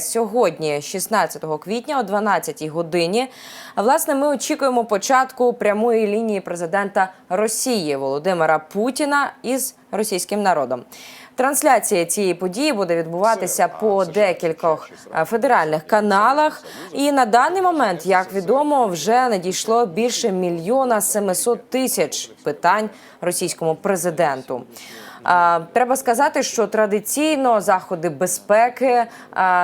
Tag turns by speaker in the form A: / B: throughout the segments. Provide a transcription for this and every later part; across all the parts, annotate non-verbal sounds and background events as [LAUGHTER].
A: Сьогодні, 16 квітня, о 12 годині, власне, ми очікуємо початку прямої лінії президента Росії Володимира Путіна із російським народом. Трансляція цієї події буде відбуватися по декількох е, федеральних каналах. І на даний момент, як відомо, вже надійшло більше мільйона 700 тисяч питань російському президенту. Треба сказати, що традиційно заходи безпеки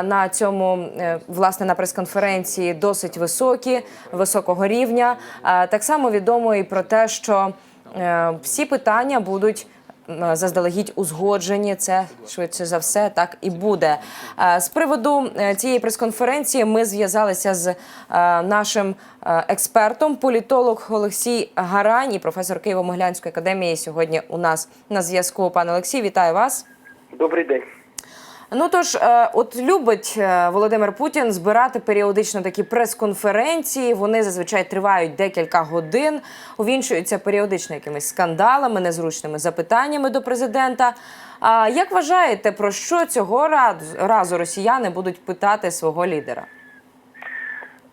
A: на цьому е, власне на прес-конференції досить високі, високого рівня. Так само відомо і про те, що е, всі питання будуть. М, Заздалегідь узгоджені, це швидше за все так і буде. Е, З приводу е, цієї прес-конференції ми зв'язалися з е, нашим е, експертом, політолог Олексій Гарань і професор Києво-Могилянської академії сьогодні у нас на зв'язку. Пане Олексій, вітаю вас.
B: Добрий день.
A: Ну тож, е, от любить е, Володимир Путін збирати періодично такі прес-конференції. Вони зазвичай тривають декілька годин, увінчуються періодично якимись скандалами, незручними запитаннями до президента. А як вважаєте, про що цього раз- разу росіяни будуть питати свого лідера?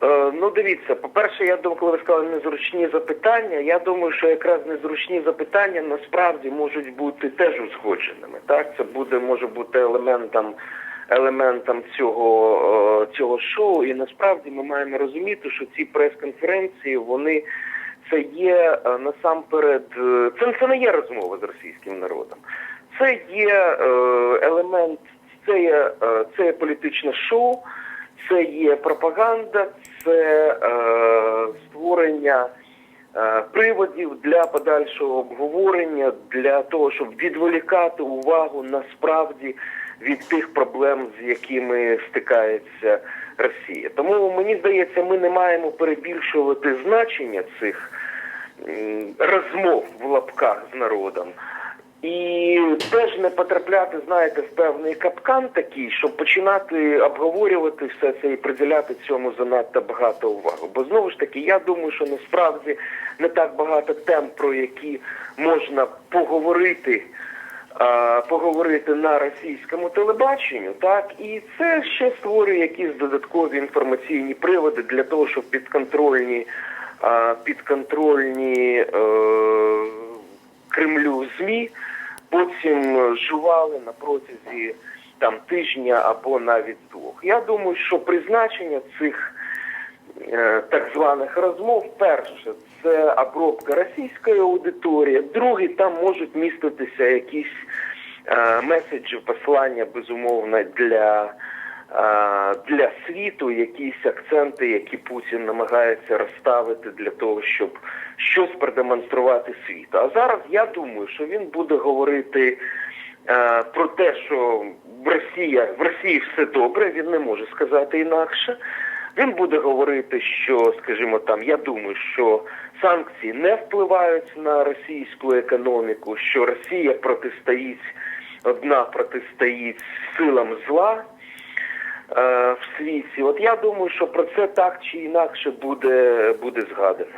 B: Е, ну, дивіться, по-перше, я думаю, коли ви сказали незручні запитання, я думаю, що якраз незручні запитання насправді можуть бути теж узгодженими. Так, це буде може бути елементом елементом цього, е, цього шоу. І насправді ми маємо розуміти, що ці прес-конференції вони це є е, насамперед, це, це не є розмова з російським народом. Це є елемент, це є, це є політичне шоу. Це є пропаганда, це е, створення е, приводів для подальшого обговорення, для того, щоб відволікати увагу насправді від тих проблем, з якими стикається Росія. Тому мені здається, ми не маємо перебільшувати значення цих розмов в лапках з народом. І теж не потрапляти, знаєте, в певний капкан такий, щоб починати обговорювати все це і приділяти цьому занадто багато уваги. Бо знову ж таки, я думаю, що насправді не так багато тем, про які можна поговорити. а, Поговорити на російському телебаченню, так і це ще створює якісь додаткові інформаційні приводи для того, щоб підконтрольні а, підконтрольні е, Кремлю змі потім жували на протязі там тижня або навіть двох. Я думаю, що призначення цих е, так званих розмов, перше, це обробка російської аудиторії, друге, там можуть міститися якісь е, меседжі, послання, безумовно, для, е, для світу, якісь акценти, які Путін намагається розставити для того, щоб щось продемонструвати світу. А зараз я думаю, що він буде говорити е, про те, що в Росія в Росії все добре, він не може сказати інакше. Він буде говорити, що, скажімо, там я думаю, що санкції не впливають на російську економіку, що Росія протистоїть одна протистоїть силам зла е, в світі. От я думаю, що про це так чи інакше буде, буде згадано.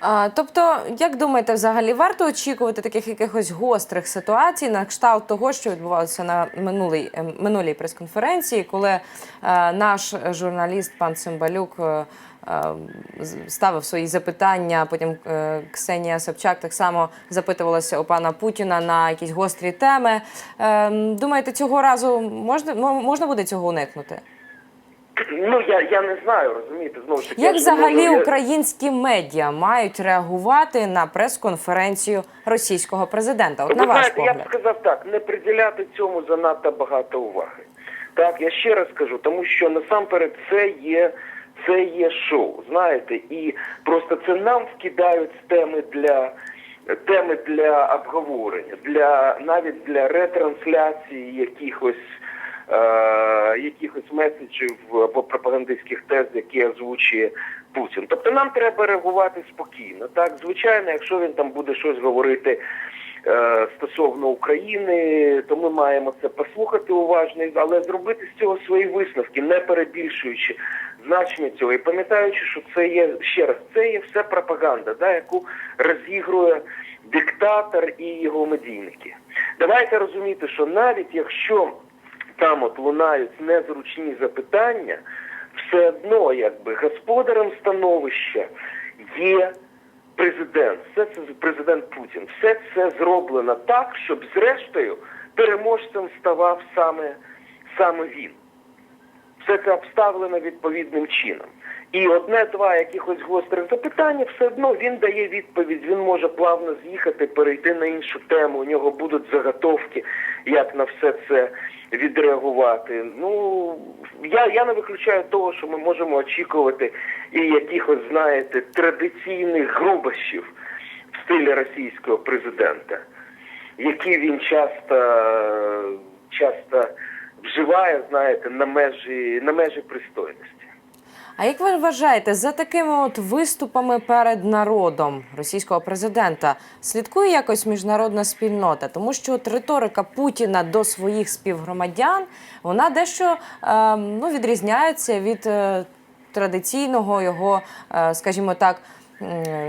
A: А, тобто, як думаєте, взагалі варто очікувати таких якихось гострих ситуацій на кшталт того, що відбувалося на минулій е, минулій прес-конференції, коли е, наш журналіст пан Цимбалюк е, е, ставив свої запитання. Потім Ксенія Собчак так само запитувалася у пана Путіна на якісь гострі теми. Е, думаєте, цього разу можна можна буде цього уникнути?
B: Ну я, я не знаю, розумієте, знову ж таки.
A: Як взагалі
B: можу-
A: українські медіа мають реагувати на прес-конференцію російського президента? От
B: Ви
A: на ваш
B: знаєте, я б сказав так, не приділяти цьому занадто багато уваги. Так, я ще раз кажу, тому що насамперед це є, це є шоу, знаєте, і просто це нам вкидають теми для теми для обговорення, для навіть для ретрансляції якихось. Е, якихось меседжів або пропагандистських тез, які озвучує Путін. Тобто нам треба реагувати спокійно. Так, звичайно, якщо він там буде щось говорити е, стосовно України, то ми маємо це послухати уважно, але зробити з цього свої висновки, не перебільшуючи значення цього і пам'ятаючи, що це є ще раз, це є все пропаганда, да, яку розігрує диктатор і його медійники. Давайте розуміти, що навіть якщо там от лунають незручні запитання, все одно якби господарем становища є президент, все це президент Путін. Все це зроблено так, щоб зрештою переможцем ставав саме, саме він. Все це обставлено відповідним чином. І одне-два якихось гострих запитання, все одно він дає відповідь. Він може плавно з'їхати, перейти на іншу тему. У нього будуть заготовки, як на все це відреагувати. Ну я, я не виключаю того, що ми можемо очікувати і якихось, знаєте, традиційних грубощів в стилі російського президента, які він часто, часто вживає, знаєте, на межі, на межі пристойності.
A: А як ви вважаєте, за такими от виступами перед народом російського президента слідкує якось міжнародна спільнота? Тому що от риторика Путіна до своїх співгромадян вона дещо е, ну, відрізняється від е, традиційного його, е, скажімо так.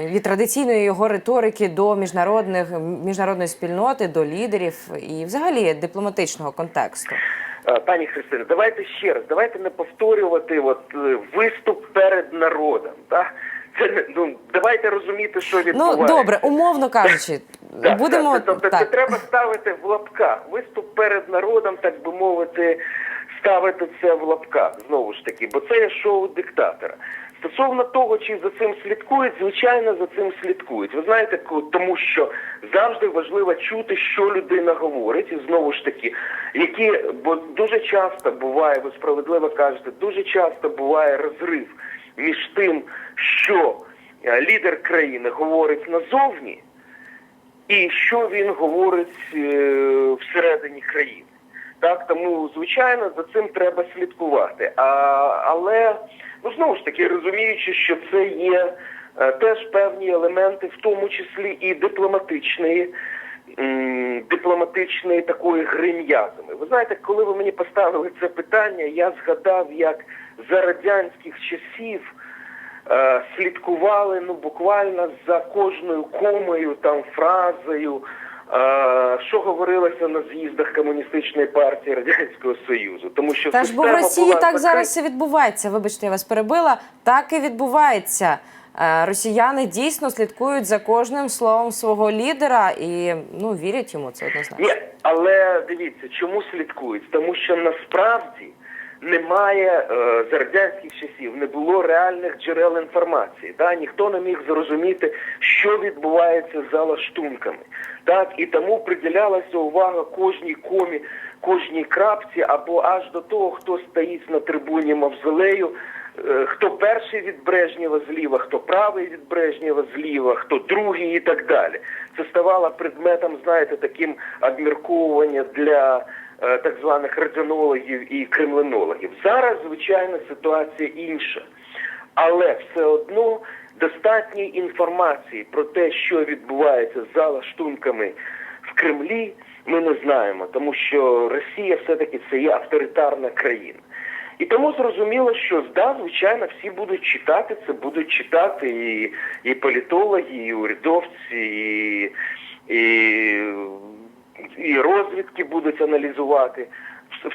A: Від традиційної його риторики до міжнародних міжнародної спільноти, до лідерів і взагалі дипломатичного контексту.
B: Е, Пані Христине, давайте ще раз, давайте не повторювати от е, виступ перед народом. Так? Це ну давайте розуміти, що
A: Ну
B: відбувається.
A: добре, умовно кажучи, [LAUGHS]
B: Так,
A: будемо
B: так, тобто це
A: так.
B: треба ставити в лапках. Виступ перед народом, так би мовити, ставити це в лапках знову ж таки, бо це є шоу диктатора. Стосовно того, чи за цим слідкують, звичайно, за цим слідкують. Ви знаєте, тому що завжди важливо чути, що людина говорить, і знову ж таки, які, бо дуже часто буває, ви справедливо кажете, дуже часто буває розрив між тим, що е, лідер країни говорить назовні, і що він говорить е, всередині країни. Так, тому звичайно за цим треба слідкувати. А, але ну знову ж таки розуміючи, що це є е, теж певні елементи, в тому числі і дипломатичної, дипломатичної такої гри м'язами. Ви знаєте, коли ви мені поставили це питання, я згадав, як за радянських часів е, слідкували ну буквально за кожною комою, там фразою, що говорилося на з'їздах комуністичної партії Радянського Союзу. Тому що
A: Та ж бо в Росії так
B: закрита.
A: зараз і відбувається. Вибачте, я вас перебила. Так і відбувається. Е, Росіяни дійсно слідкують за кожним словом свого лідера і ну вірять йому. Це однозначно.
B: Ні, але дивіться, чому слідкують? Тому що насправді немає е, з радянських часів, не було реальних джерел інформації. Да? Ніхто не міг зрозуміти, що відбувається за лаштунками. Так, і тому приділялася увага кожній комі, кожній крапці, або аж до того, хто стоїть на трибуні мавзолею. е, Хто перший від Брежнєва зліва, хто правий від Брежнєва зліва, хто другий і так далі. Це ставало предметом, знаєте, таким обмірковування для е, так званих радянологів і кремлинологів. Зараз, звичайно, ситуація інша. Але все одно достатньо інформації про те, що відбувається за лаштунками в Кремлі, ми не знаємо, тому що Росія все-таки це є авторитарна країна. І тому зрозуміло, що да, звичайно, всі будуть читати це, будуть читати і, і політологи, і урядовці, і, і, і розвідки будуть аналізувати.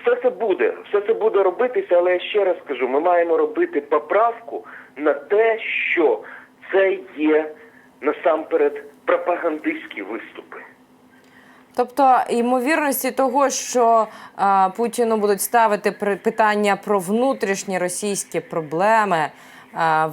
B: Все це буде, все це буде робитися, але я ще раз кажу, ми маємо робити поправку на те, що це є насамперед пропагандистські виступи.
A: Тобто ймовірності того, що е, Путіну будуть ставити питання про внутрішні російські проблеми е,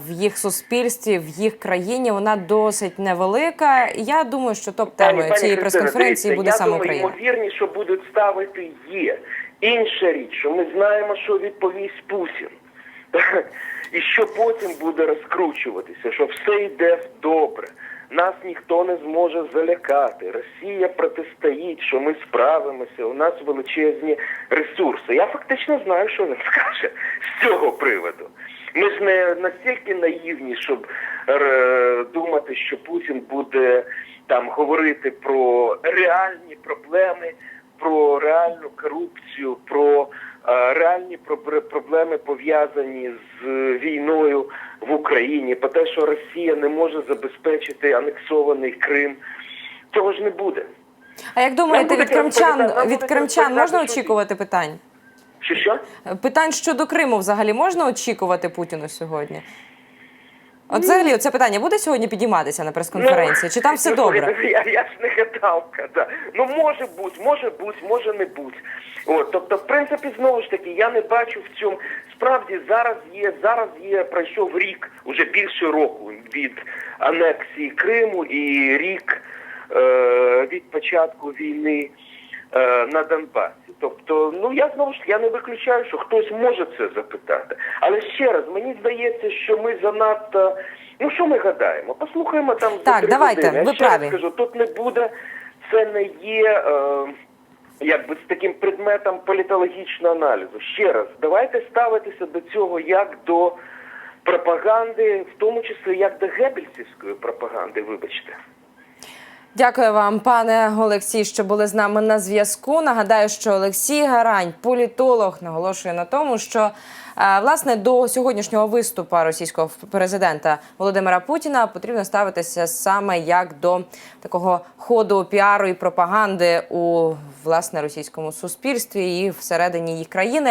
A: в їх суспільстві, в їх країні, вона досить невелика. Я думаю, що топ-темою цієї
B: Христина,
A: прес-конференції буде
B: я
A: саме
B: думаю,
A: Україна.
B: Ймовірність, що будуть ставити є. Інша річ, що ми знаємо, що відповість Путін. І що потім буде розкручуватися, що все йде добре. Нас ніхто не зможе залякати. Росія протистоїть, що ми справимося. У нас величезні ресурси. Я фактично знаю, що він скаже з цього приводу. Ми ж не настільки наївні, щоб е, думати, що Путін буде там говорити про реальні проблеми, про реальну корупцію, про реальні пробр- проблеми пов'язані з війною в Україні, про те, що Росія не може забезпечити анексований Крим. Цього ж не буде.
A: А як думаєте, від кримчан від кримчан можна очікувати питань?
B: Що що?
A: Питань щодо Криму взагалі можна очікувати Путіну сьогодні? От взагалі, це питання буде сьогодні підійматися на прес-конференції? Чи там все
B: ну,
A: добре?
B: Я, я ж не гадалка, да. Ну може бути, може бути, може не бути. От, тобто, в принципі, знову ж таки, я не бачу в цьому. Справді зараз є, зараз є, пройшов рік, уже більше року від анексії Криму і рік е, від початку війни е, на Донбасі. Тобто, ну я знову ж я не виключаю, що хтось може це запитати. Але ще раз, мені здається, що ми занадто. Ну що ми гадаємо? Послухаємо там за
A: Так,
B: три
A: давайте,
B: години. Я
A: ви
B: ще раз скажу, тут не буде, це не є. Е, Якби з таким предметом політологічного аналізу. Ще раз, давайте ставитися до цього як до пропаганди, в тому числі як до гебельсівської пропаганди, вибачте.
A: Дякую вам, пане Олексій, що були з нами на зв'язку. Нагадаю, що Олексій Гарань, політолог, наголошує на тому, що е, власне до сьогоднішнього виступу російського президента Володимира Путіна потрібно ставитися саме як до такого ходу піару і пропаганди у власне російському суспільстві і всередині їх країни.